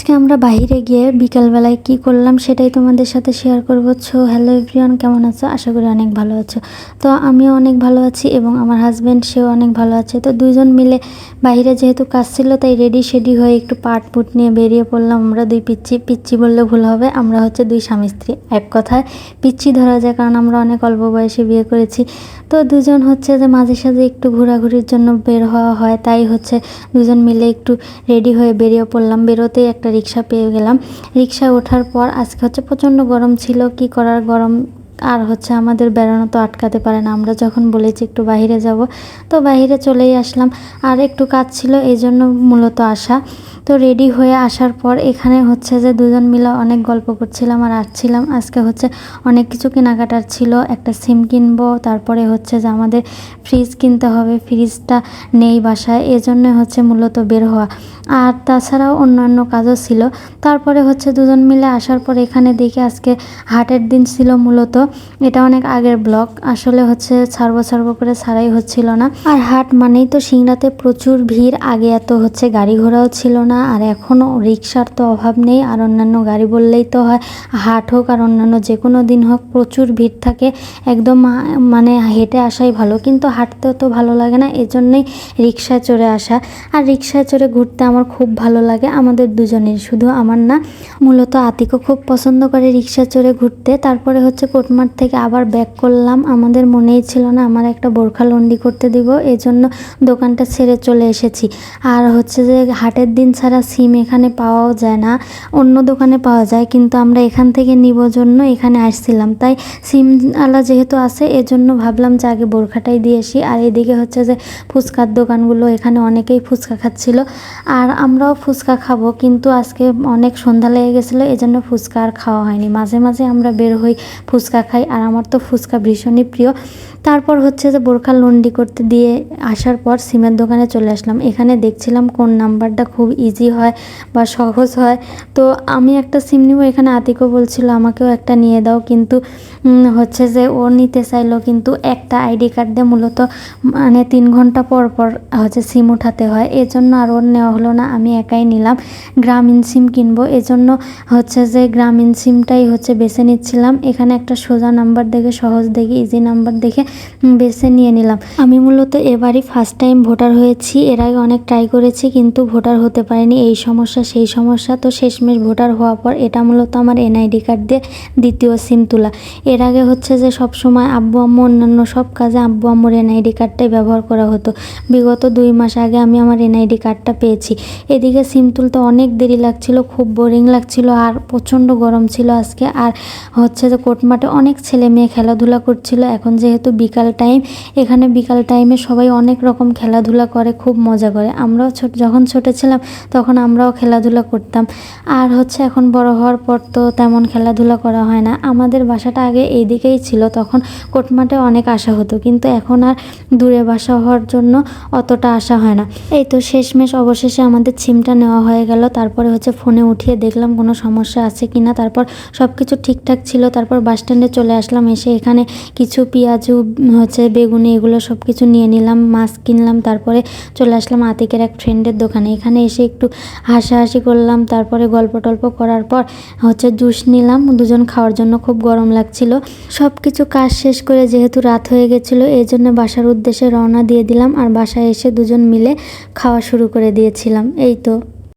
আজকে আমরা বাইরে গিয়ে বিকালবেলায় কি করলাম সেটাই তোমাদের সাথে শেয়ার করব। ছো হ্যালো এভরিওয়ান কেমন আছো? আশা করি অনেক ভালো আছো। তো আমিও অনেক ভালো আছি এবং আমার হাজব্যান্ড সেও অনেক ভালো আছে। তো দুইজন মিলে বাইরে যেহেতু কাজ ছিল, তাই রেডি শেডি হয়ে একটু পাট পুট নিয়ে বেরিয়ে পড়লাম। আমরা দুই পিচ্ছি পিচ্ছি বললে ভুল হবে, আমরা হচ্ছে দুই স্বামী স্ত্রী, এক কথায়। পিচ্ছি ধরা যায় কারণ আমরা অনেক অল্প বয়সে বিয়ে করেছি। তো দুজন হচ্ছে যে মাঝে সাঝে একটু ঘোরাঘুরির জন্য বের হওয়া হয়, তাই হচ্ছে দুজন মিলে একটু রেডি হয়ে বেরিয়ে পড়লাম। বেরোতেই একটা রিক্সা পেয়ে গেলাম। রিক্সায় ওঠার পর আজকে হচ্ছে প্রচণ্ড গরম ছিল। কি করার? গরম আর হচ্ছে আমাদের বেড়ানো তো আটকাতে পারে না। আমরা যখন বলেছি একটু বাইরে যাব, তো বাইরে চলেই আসলাম। আর একটু কাজ ছিল, এই জন্য মূলত আসা। তো রেডি হয়ে আসার পর এখানে হচ্ছে যে দুজন মিলে অনেক গল্প করছিলাম আর আসছিলাম। আজকে হচ্ছে অনেক কিছু কেনাকাটার ছিল, একটা সিম কিনবো, তারপরে হচ্ছে যে আমাদের ফ্রিজ কিনতে হবে ফ্রিজটা নেই বাসায় এজন্য হচ্ছে মূলত বের হওয়া। আর তাছাড়াও অন্যান্য কাজও ছিল। তারপরে হচ্ছে দুজন মিলে আসার পর এখানে দেখে আজকে হাটের দিন ছিল মূলত। এটা অনেক আগের ব্লগ। আসলে হচ্ছে ছাড়বো ছাড়বো করে ছাড়াই হচ্ছিল না। আর হাট মানেই তো সিংড়াতে প্রচুর ভিড়, আগে এত হচ্ছে গাড়ি ঘোড়াও ছিল না, আর এখনও রিক্সার তো অভাব নেই, আর অন্যান্য গাড়ি বললেই তো হয়, হাট হোক আর অন্যান্য যে কোনো দিন হোক প্রচুর ভিড় থাকে, একদম মানে হেঁটে আসাই ভালো, কিন্তু হাঁটতেও তো ভালো লাগে না, এজন্যই রিক্সায় চড়ে আসা। আর রিক্সায় চড়ে ঘুরতে আমার খুব ভালো লাগে, আমাদের দুজনের, শুধু আমার না। মূলত আতিকও খুব পছন্দ করে রিক্সা চড়ে ঘুরতে, তারপরে হচ্ছে কোটমার থেকে আবার ব্যাক করলাম। আমাদের মনেই ছিল না, আমার একটা বোরখা লন্ডি করতে দিব, এজন্য দোকানটা ছেড়ে চলে এসেছি। আর হচ্ছে যে, হাটের দিন ছাড়া সিম এখানে পাওয়াও যায় না, অন্য দোকানে পাওয়া যায়, কিন্তু আমরা এখান থেকে নিব জন্য এখানে আসছিলাম। তাই সিম আলা যেহেতু আছে, এজন্য ভাবলাম যে আগে বোরখাটাই দিয়ে আসি। আর এদিকে হচ্ছে যে, ফুচকার দোকানগুলো, এখানে অনেকেই ফুচকা খাচ্ছিল। আর আমরাও ফুচকা খাব, কিন্তু আজকে অনেক সন্ধ্যা লেগে গেছিল, এজন্য ফুচকা আর খাওয়া হয়নি। মাঝে মাঝে আমরা বের হই ফুচকা খাই আর আমার তো ফুচকা ভীষণই প্রিয়। তারপর হচ্ছে যে বোরখা লন্ডি করতে দিয়ে আসার পর সিমের দোকানে চলে আসলাম। এখানে দেখছিলাম কোন নাম্বারটা খুব ইজি হয় বা সহজ হয়। তো আমি একটা সিম নিব, এখানে আতিকও বলছিল, আমাকেও একটা নিয়ে দাও। কিন্তু হচ্ছে যে ও নিতে চাইলো, কিন্তু একটা আইডি কার্ড দিয়ে মূলত মানে তিন ঘণ্টা পর পর হচ্ছে সিম উঠাতে হয়। এজন্য আর ওর নেওয়া হলো না, আমি একাই নিলাম। গ্রামীণ সিম কিনবো, এজন্য হচ্ছে যে গ্রামীণ সিমটাই হচ্ছে বেছে নিচ্ছিলাম। এখানে একটা সোজা নাম্বার দেখে, সহজ দেখে ইজি নাম্বার দেখে বেছে নিয়ে নিলাম। আমি মূলত এবারই ফার্স্ট টাইম ভোটার হয়েছি। এর আগে অনেক ট্রাই করেছি, কিন্তু ভোটার হতে পারিনি। এই সমস্যা, সেই সমস্যা। তো শেষমেশ ভোটার হওয়ার পর এটা মূলত আমার এনআইডি কার্ড দিয়ে দ্বিতীয় সিম তোলা। এর আগে হচ্ছে যে সব সময় আব্বু, আম্মু, অন্যান্য সব কাজে আব্বু, আম্মুর এনআইডি কার্ডটাই ব্যবহার করা হতো। বিগত দুই মাস আগে আমি আমার এনআইডি কার্ডটা পেয়েছি। এদিকে সিম তুলতে অনেক দেরি লাগছিল, খুব বোরিং লাগছিল, আর প্রচণ্ড গরম ছিল আজকে। আর হচ্ছে যে কোটমাঠে অনেক ছেলে মেয়ে খেলাধুলা করছিল। এখন যেহেতু বিকাল টাইম এখানে বিকাল টাইমে সবাই অনেক রকম খেলাধুলা করে, খুব মজা করে। আমরাও ছোট যখন ছোটো ছিলাম, তখন আমরাও খেলাধুলা করতাম। আর হচ্ছে এখন বড় হওয়ার পর তো তেমন খেলাধুলা করা হয় না। আমাদের বাসাটা আগে এইদিকেই ছিল, তখন কোটমাঠে অনেক আসা হতো। কিন্তু এখন আর দূরে বাসা হওয়ার জন্য অতটা আসা হয় না। এই তো শেষমেশ অবশেষে আমাদের সিমটা নেওয়া হয়ে গেল। তারপরে হচ্ছে ফোনে উঠিয়ে দেখলাম কোনো সমস্যা আছে কি না তারপর সব কিছু ঠিকঠাক ছিল। তারপর বাস স্ট্যান্ডে চলে আসলাম। এসে এখানে কিছু পেঁয়াজু হচ্ছে বেগুনি এগুলো সব কিছু নিয়ে নিলাম, মাছ কিনলাম, তারপরে চলে আসলাম আতিকের এক ফ্রেন্ডের দোকানে। এখানে এসে একটু হাসাহাসি করলাম, তারপরে গল্প টল্প করার পর হচ্ছে জুস নিলাম, দুজন খাওয়ার জন্য খুব গরম লাগছিল। সব কিছু কাজ শেষ করে যেহেতু রাত হয়ে গেছিল এই জন্য বাসার উদ্দেশ্যে রওনা দিয়ে দিলাম আর বাসায় এসে দুজন মিলে খাওয়া শুরু করে দিয়েছিলাম। এই তো।